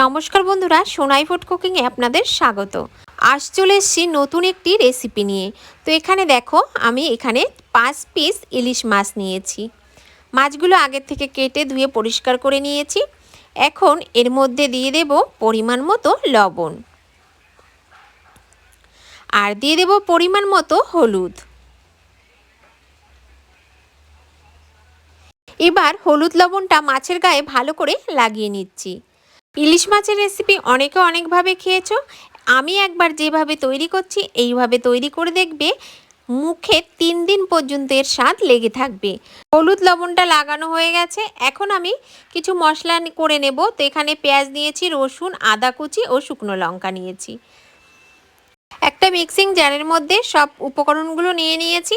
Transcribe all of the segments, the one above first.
নমস্কার বন্ধুরা, সোনাই ফুড কুকিংয়ে আপনাদের স্বাগত। আজ চলে এসেছি নতুন একটি রেসিপি নিয়ে। তো এখানে দেখো, আমি এখানে পাঁচ পিস ইলিশ মাছ নিয়েছি। মাছগুলো আগের থেকে কেটে ধুয়ে পরিষ্কার করে নিয়েছি। এখন এর মধ্যে দিয়ে দেব পরিমাণ মতো লবণ। আর দিয়ে দেব পরিমাণ মতো হলুদ। এবার হলুদ লবণটা মাছের গায়ে ভালো করে লাগিয়ে নিচ্ছি। ইলিশ মাছের রেসিপি অনেকে অনেকভাবে খেয়েছো। আমি একবার যেভাবে তৈরি করছি, এইভাবে তৈরি করে দেখবে, মুখে তিন দিন পর্যন্ত এর স্বাদ লেগে থাকবে। হলুদ লবণটা লাগানো হয়ে গেছে, এখন আমি কিছু মশলা করে নেব। তো এখানে পেঁয়াজ নিয়েছি, রসুন, আদা কুচি ও শুকনো লঙ্কা নিয়েছি। একটা মিক্সিং জারের মধ্যে সব উপকরণগুলো নিয়ে নিয়েছি।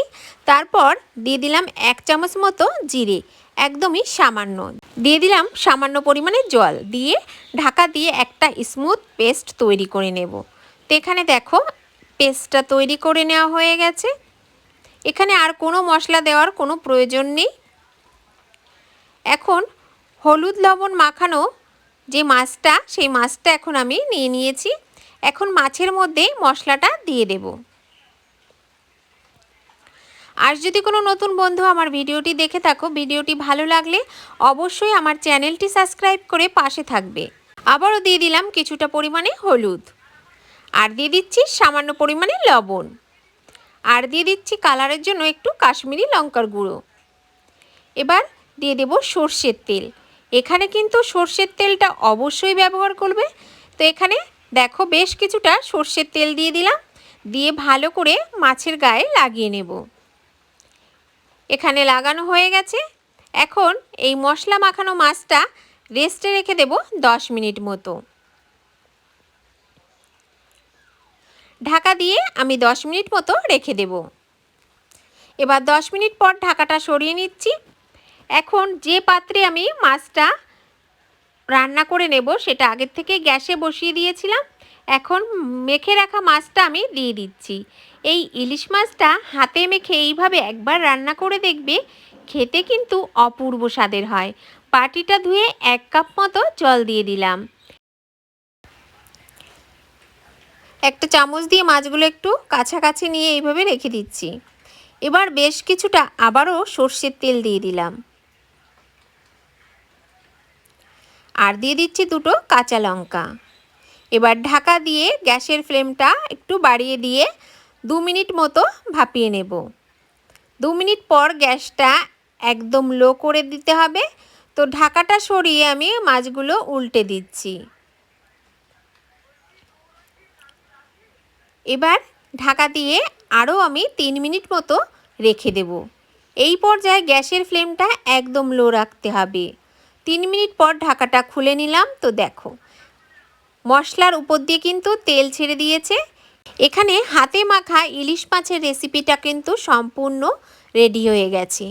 তারপর দিয়ে দিলাম এক চামচ মতো জিরে, একদমই সামান্য। দিয়ে দিলাম সামান্য পরিমাণে জল। দিয়ে ঢাকা দিয়ে একটা স্মুথ পেস্ট তৈরি করে নেব। তো এখানে দেখো পেস্টটা তৈরি করে নেওয়া হয়ে গেছে। এখানে আর কোনো মশলা দেওয়ার কোনো প্রয়োজন নেই। এখন হলুদ লবণ মাখানো যে মাছটা, সেই মাছটা এখন আমি নিয়ে নিয়েছি। এখন মাছের মধ্যে মশলাটা দিয়ে দেবো। আর যদি কোনো নতুন বন্ধু আমার ভিডিওটি দেখে থাকো, ভিডিওটি ভালো লাগলে অবশ্যই আমার চ্যানেলটি সাবস্ক্রাইব করে পাশে থাকবে। আবারও দিয়ে দিলাম কিছুটা পরিমাণে হলুদ। আর দিয়ে দিচ্ছি সামান্য পরিমাণে লবণ। আর দিয়ে দিচ্ছি কালারের জন্য একটু কাশ্মীরি লঙ্কার গুঁড়ো। এবার দিয়ে দেব সর্ষের তেল। এখানে কিন্তু সর্ষের তেলটা অবশ্যই ব্যবহার করবে। তো এখানে দেখো বেশ কিছুটা সর্ষের তেল দিয়ে দিলাম। দিয়ে ভালো করে মাছের গায়ে লাগিয়ে নেব। এখানে লাগানো হয়ে গেছে। এখন এই মশলা মাখানো মাছটা রেস্টে রেখে দেব দশ মিনিট মতো। ঢাকা দিয়ে আমি দশ মিনিট মতো রেখে দেব। এবার দশ মিনিট পর ঢাকাটা সরিয়ে নিচ্ছি। এখন যে পাত্রে আমি মাছটা রান্না করে নেব সেটা আগের থেকে গ্যাসে বসিয়ে দিয়েছিলাম। এখন মেখে রাখা মাছটা আমি দিয়ে দিচ্ছি। এই ইলিশ মাছটা হাতে মেখে এইভাবে একবার রান্না করে দেখবে, খেতে কিন্তু অপূর্ব স্বাদের হয়। পাটিটা ধুয়ে এক কাপ মতো জল দিয়ে দিলাম। একটা চামচ দিয়ে মাছগুলো একটু কাছাকাছি নিয়ে এইভাবে রেখে দিচ্ছি। এবার বেশ কিছুটা আবারও সর্ষের তেল দিয়ে দিলাম। আর দিয়ে দিচ্ছি দুটো কাঁচা লঙ্কা। এবার ঢাকা দিয়ে গ্যাসের ফ্লেমটা একটু বাড়িয়ে দিয়ে দু মিনিট মতো ভাপিয়ে নেব। দু মিনিট পর গ্যাসটা একদম লো করে দিতে হবে। তো ঢাকাটা সরিয়ে আমি মাছগুলো উল্টে দিচ্ছি। এবার ঢাকা দিয়ে আরও আমি তিন মিনিট মতো রেখে দেব। এই পর্যায়ে গ্যাসের ফ্লেমটা একদম লো রাখতে হবে। তিন মিনিট পর ঢাকাটা খুলে নিলাম। তো দেখো, মশলার উপর দিয়ে কিন্তু তেল ছেড়ে দিয়েছে। এখানে হাতে মাখা ইলিশ মাছের রেসিপিটা কিন্তু সম্পূর্ণ রেডি হয়ে গেছে।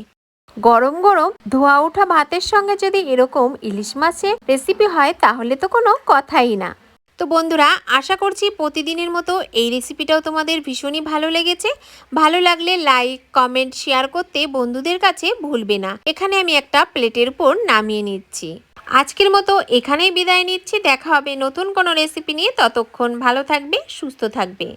গরম গরম ধোয়া ওঠা ভাতের সঙ্গে যদি এরকম ইলিশ মাছের রেসিপি হয়, তাহলে তো কোনো কথাই না। তো বন্ধুরা, আশা করছি প্রতিদিনের মতো এই রেসিপিটাও তোমাদের ভীষণই ভালো লেগেছে। ভালো লাগলে লাইক কমেন্ট শেয়ার করতে বন্ধুদের কাছে ভুলবে না। এখানে আমি একটা প্লেটের উপর নামিয়ে নিচ্ছি। আজকের মতো এখানেই বিদায় নিচ্ছি। দেখা হবে নতুন কোনো রেসিপি নিয়ে। ততক্ষণ ভালো থাকবে, সুস্থ থাকবে।